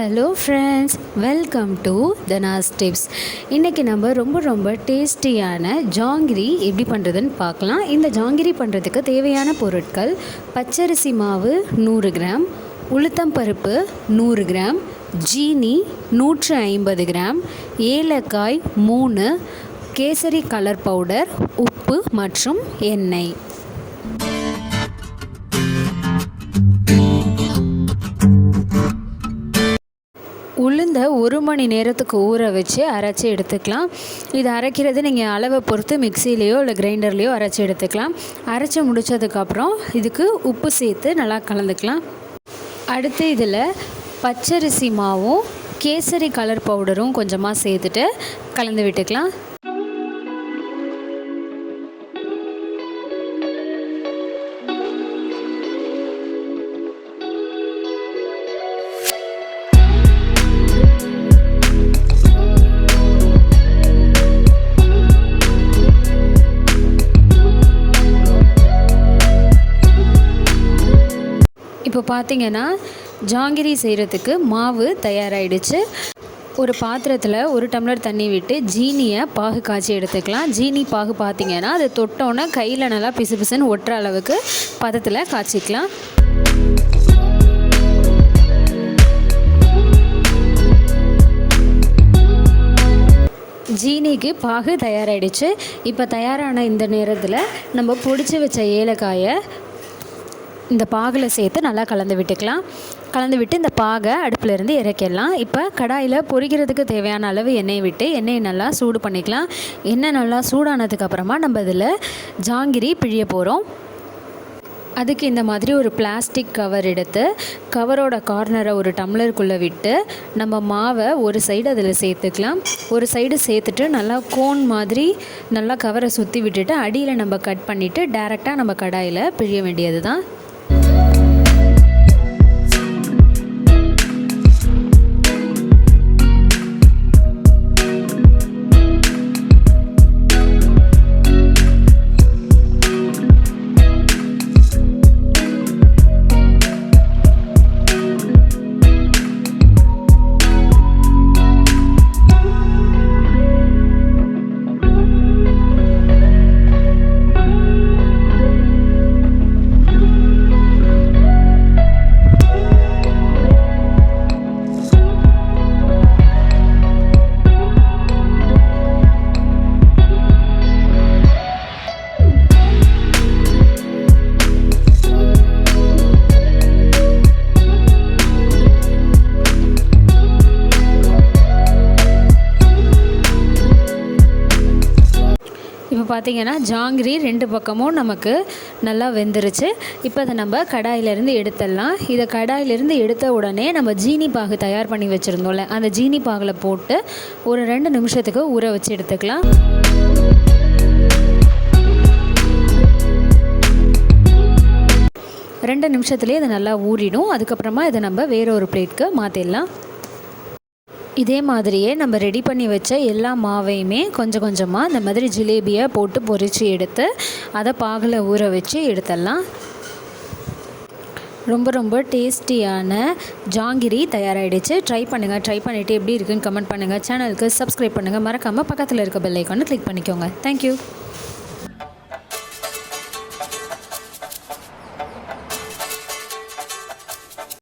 Hello friends welcome to Dhana's tips இன்றைக்கி நம்ம ரொம்ப ரொம்ப டேஸ்டியான ஜாங்கிரி எப்படி பண்ணுறதுன்னு பார்க்கலாம். இந்த ஜாங்கிரி பண்ணுறதுக்கு தேவையான பொருட்கள் பச்சரிசி மாவு நூறு கிராம் உளுத்தம் பருப்பு நூறு கிராம் ஜீனி நூற்று ஐம்பது கிராம் ஏலக்காய் மூணு கேசரி கலர் பவுடர் உப்பு மற்றும் எண்ணெய். உளுந்தை ஒரு மணி நேரத்துக்கு ஊற வச்சு அரைச்சி எடுத்துக்கலாம். இது அரைக்கிறது நீங்கள் அளவை பொறுத்து மிக்சிலேயோ இல்லை கிரைண்டர்லேயோ அரைச்சி எடுத்துக்கலாம். அரைச்சி முடித்ததுக்கப்புறம் இதுக்கு உப்பு சேர்த்து நல்லா கலந்துக்கலாம். அடுத்து இதில் பச்சரிசி மாவும் கேசரி கலர் பவுடரும் கொஞ்சமாக சேர்த்துட்டு கலந்து விட்டுக்கலாம். இப்போ பார்த்தீங்கன்னா ஜாங்கிரி செய்கிறதுக்கு மாவு தயாராகிடுச்சு ஒரு பாத்திரத்தில் ஒரு டம்ளர் தண்ணி விட்டு ஜீனியை பாகு காய்ச்சி எடுத்துக்கலாம். ஜீனி பாகு பார்த்தீங்கன்னா அது தொட்டோன்னே கையில் நல்லா பிசு பிசுன்னு ஒட்டுற அளவுக்கு பதத்தில் காய்ச்சிக்கலாம். ஜீனிக்கு பாகு தயாராகிடுச்சு இப்போ தயாரான இந்த நேரத்தில் நம்ம பிடிச்சி வச்ச ஏலக்காயை இந்த பாகில் சேர்த்து நல்லா கலந்து விட்டுக்கலாம். கலந்து விட்டு இந்த பாகை அடுப்பில் இருந்து இறக்கிடலாம். இப்போ கடாயில் பொரிக்கிறதுக்கு தேவையான அளவு எண்ணெய் விட்டு எண்ணெயை நல்லா சூடு பண்ணிக்கலாம். எண்ணெய் நல்லா சூடானதுக்கப்புறமா நம்ம இதில் ஜாங்கிரி பிழிய போகிறோம் அதுக்கு இந்த மாதிரி ஒரு பிளாஸ்டிக் கவர் எடுத்து கவரோட கார்னரை ஒரு டம்ளருக்குள்ளே விட்டு நம்ம மாவை ஒரு சைடு அதில் சேர்த்துக்கலாம். ஒரு சைடு சேர்த்துட்டு நல்லா கோன் மாதிரி நல்லா கவரை சுற்றி விட்டுட்டு அடியில் நம்ம கட் பண்ணிவிட்டு டேரெக்டாக நம்ம கடாயில் பிழிய வேண்டியது தான் இப்போ பார்த்தீங்கன்னா ஜாங்கிரி ரெண்டு பக்கமும் நமக்கு நல்லா வெந்துருச்சு. இப்போ அதை நம்ம கடாயிலேருந்து எடுத்துடலாம். இதை கடாயிலேருந்து எடுத்த உடனே நம்ம ஜீனி பாகு தயார் பண்ணி வச்சுருந்தோம்ல அந்த ஜீனி பாகில் போட்டு ஒரு ரெண்டு நிமிஷத்துக்கு ஊற வச்சு எடுத்துக்கலாம். ரெண்டு நிமிஷத்துலேயே இது நல்லா ஊறிடும். அதுக்கப்புறமா இதை நம்ம வேற ஒரு பிளேட்க்கு மாற்றிடலாம் இதே மாதிரியே நம்ம ரெடி பண்ணி வச்ச எல்லா மாவையுமே கொஞ்சம் கொஞ்சமாக இந்த மாதிரி ஜிலேபியை போட்டு பொரித்து எடுத்து அதை பாகில் ஊற வச்சு எடுத்துடலாம். ரொம்ப ரொம்ப டேஸ்டியான ஜாங்கிரி தயாராகிடுச்சு ட்ரை பண்ணுங்கள் ட்ரை பண்ணிவிட்டு எப்படி இருக்குன்னு கமெண்ட் பண்ணுங்கள் சேனலுக்கு சப்ஸ்கிரைப் பண்ணுங்கள் மறக்காமல் பக்கத்தில் இருக்க பெல்லைக்கானு கிளிக் பண்ணிக்கோங்க. தேங்க்யூ